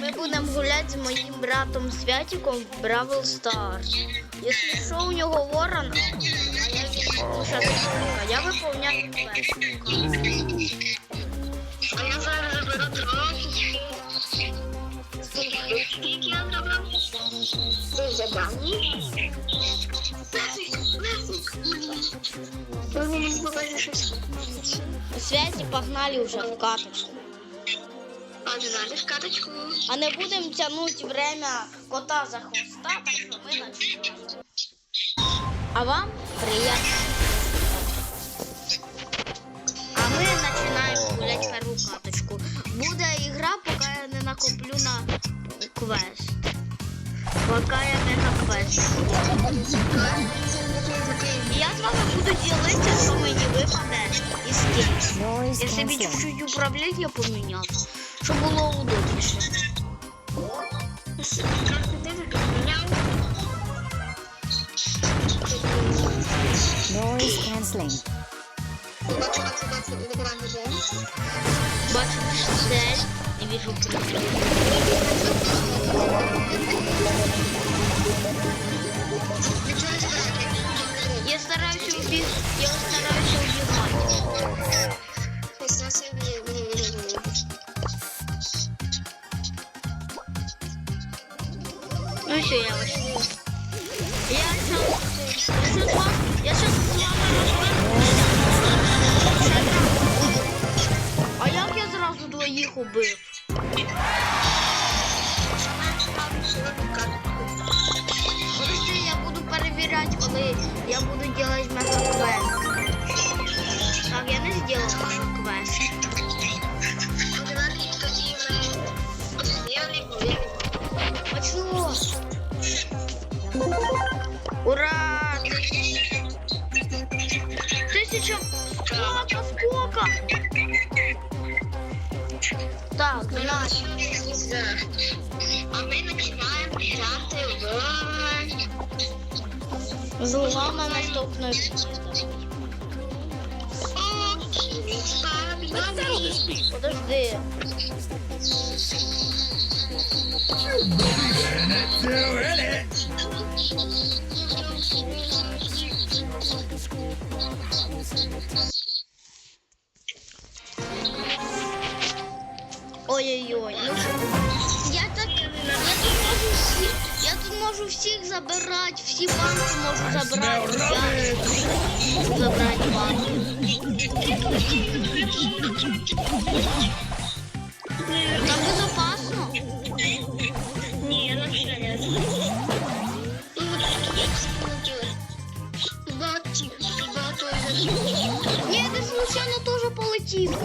Ми будемо гуляти з моїм братом Святиком в Бравл Старс. Якщо що, у нього ворон, а я Слушай, я виповняю квест. А я зараз заберу трохи. Скільки я зробив? Це завдання. Покажете погнали вже в каточку. А не знаєш каточку? А не будемо тягнути время кота за хвоста, так що ми почнемо. А вам приятно. А ми починаємо гуляти першу каточку. Буде ігра, поки я не накоплю на квест. Поки я не на квест. Я з вами буду ділитися, що мені випаде із ким. Я собі чуть-чуть управління поміняв, щоб було удобніше. Noise canceling. Бачу цель, не вижу прицел. Я стараюсь убить, я стараюсь убивать. Ну все, я вышел. Я сейчас, я сейчас, вас- я сейчас с вами розберусь. А я зразу двоїх убив? Коли я буду делать мега-квест. Так, я не сделал мега-квест. Ура! Тысяча... Сколько, сколько? Так, значит, А ми починаємо грати в злама наступною. Подожди. Всіх забирати, всі банки можу забрати. Я можу забрати банки. Там безопасно. Ні, я не знаю. Батик, батик. Ні, ти случайно теж полетів.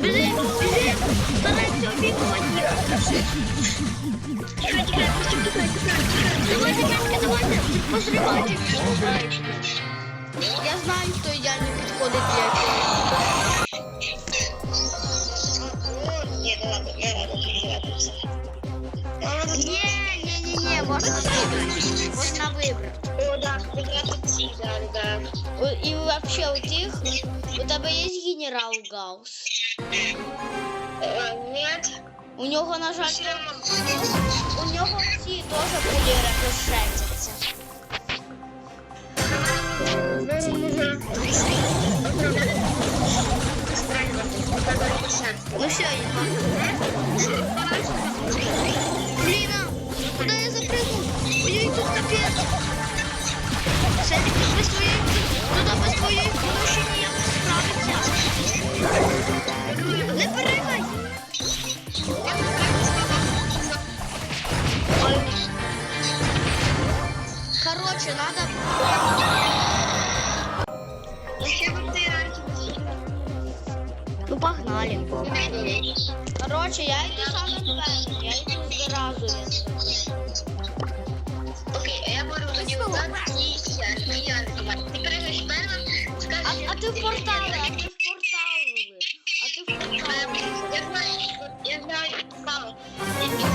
Біжи, Я знаю, хто ідеально підходить для цього. Ні, ну ладно, я рада, що я тут. Ні, ні, ні, ні, можна вибрати. Можна вибрати. О, да, вибрати ці, да, да. О, І вообще у тих, у тебе є генерал Гаус? Е, Нет. У нього, на жаль, у нього всі теж пулі розширяться. Ну все, я Блин, куда я запрыгнул? Ой, тут капец. Садик, без твоей, туда без твоей помощи не справиться. Не прыгай. Короче, надо... Ще б ти Ну погнали. Короче, я иду самым первым. Я иду сразу. Окей, а я беру тоді отак і я. І я. Ти пригаєш першим, А, скажеш. а ты в порталы, а ты в порталы. А ты в порталы. Я знаю, я знаю, мама.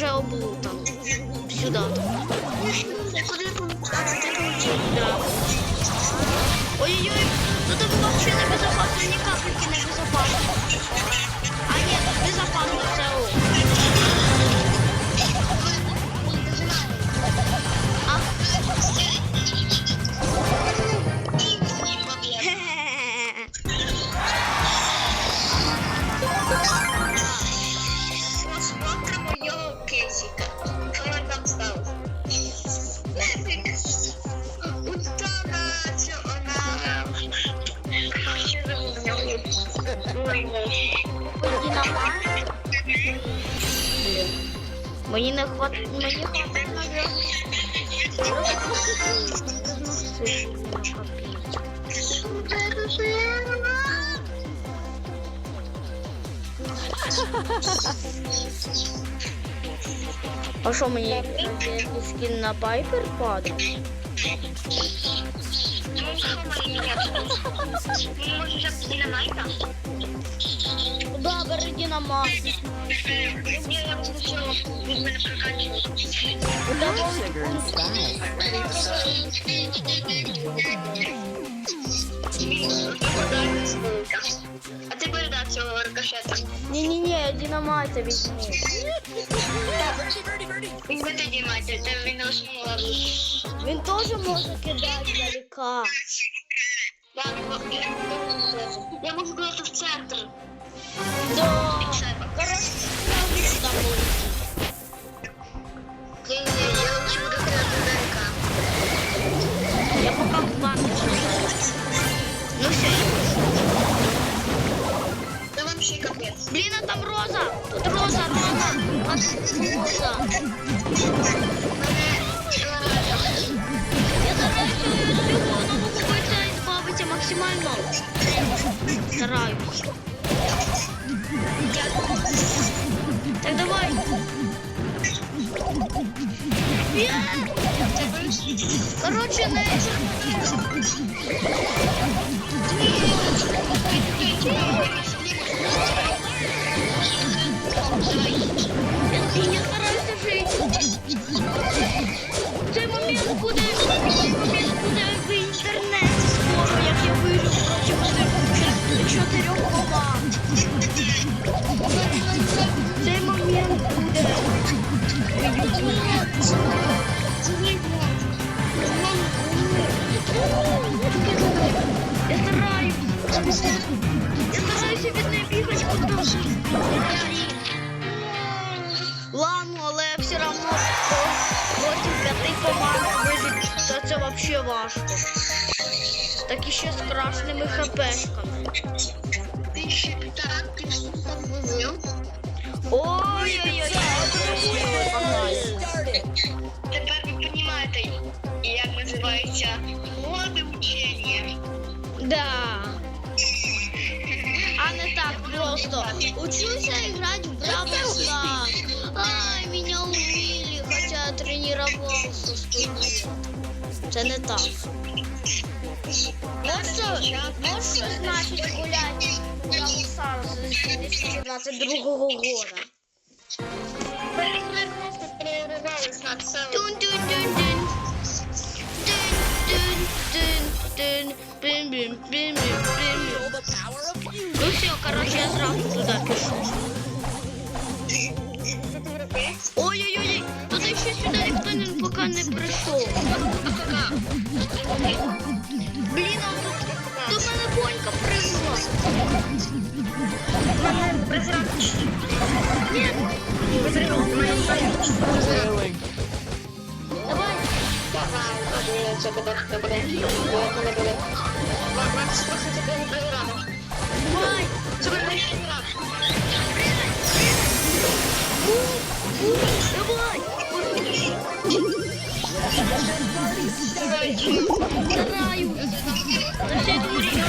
Тут уже. Сюди. Ой-ой-ой, тут вообще не безопасно, ни Мені не хват... Мені хватить наверное. А що мені якийсь скін на Пайпер падає? Ну, що мені? Ну, може, вже динамайка? Да, бери динамайт. Ні, я можу цього від мене прокачувати. Sugar and spice. А ти передав цього рикошета. Ні-ні-ні, динамайта візьму. Візьми тоді матір, це він основу. Він теж може кидати далека. Я можу кудати в центр. Да. Від себе. Короче, я сюди полетів. Ні, ні, я лучше буду кидати далека. Я пока в банку. Ну все, я пошел. Та вам ще й капець. Блин, а там роза! Тут роза, роза! А тут роза! Я стараюся від цього нового бойця избавитися максимально. Стараюсь. Так давай. Є! Короче, не І все равно проти п'яти команд вижити, то це вообще важко. Так і ще з крашними хпшками. Ой-ой-ой, погнали. Тепер ви розумієте, як називається моди учення. Да. А не так просто. Учуся играть в Бравл Старс. Тренировался сто лет. Це не так. Що, вот значить гуляти Бравл Старс з 2022 года. На це. Тун-тун-тун-тун. Тун-тун-тун-тун. Бим-бим-бим-бим-бим. Ну все, короче, я сразу туда пишу. Сюда никто не, пришел. Блин, а тут, тут мене Бонька прыгнула. Нет. Давай. Це буде добре. Буде добре. Вам просто тебе не програма. Давай. Це буде програма. Давай. Давайте. Стараюсь. На всей дуре.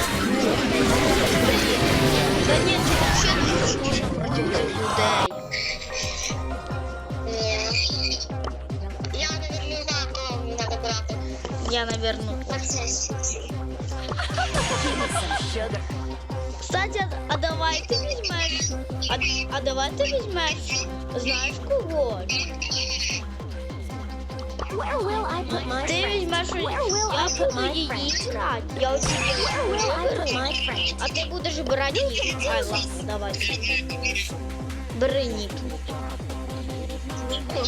Да нет, вообще невозможно против этих людей. Ні. Я, наверное, не знаю, кого мені треба брати. Я, наверное, На це Some sugar. Кстати, а давай ти візьмеш. А, а давай ти візьмеш. Знаєш кого? Ти friends? візьмеш. Where will Я I put буду my її friends? брати. Я оці Where will I put my friends? А ти будеш брати її. Ай, ладно, давай. Бери Ніку. Ніку.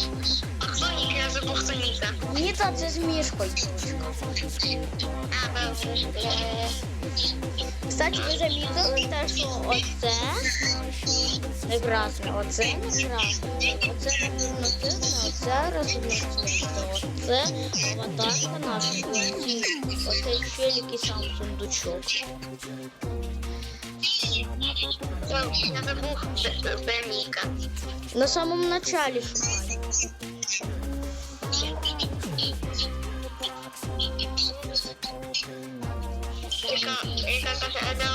Хто Ніка? Я забув, хто Ніка. Ніта це з мішкою. А, е, Кстати, ви замітили те, що оце не красне, оце не красне, оце не оце розодноцвітне, оце аватарка наша, і оцей челік і сам сундучок. я, На самому началі шукай.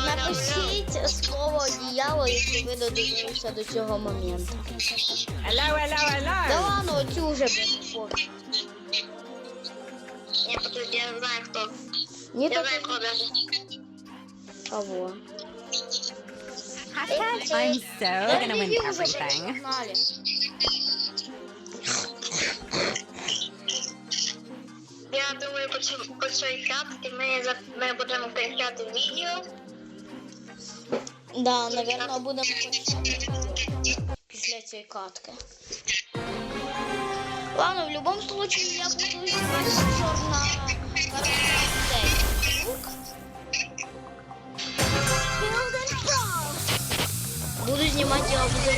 Напишіть слово одіяло, якщо ви додивилися до цього моменту. Hello, hello, hello. Да ладно, оцю вже подожди, я знаю, хто. Ні, Я знаю, хто даже. кого. I'm so gonna win everything. Я думаю, по, цю- по цій картці ми, за- ми будемо кінчати відео. Да, наверное, будемо почати після цієї катки. Ладно, в будь-якому случае я буду знімати обзор на цей звук. Буду знімати обзор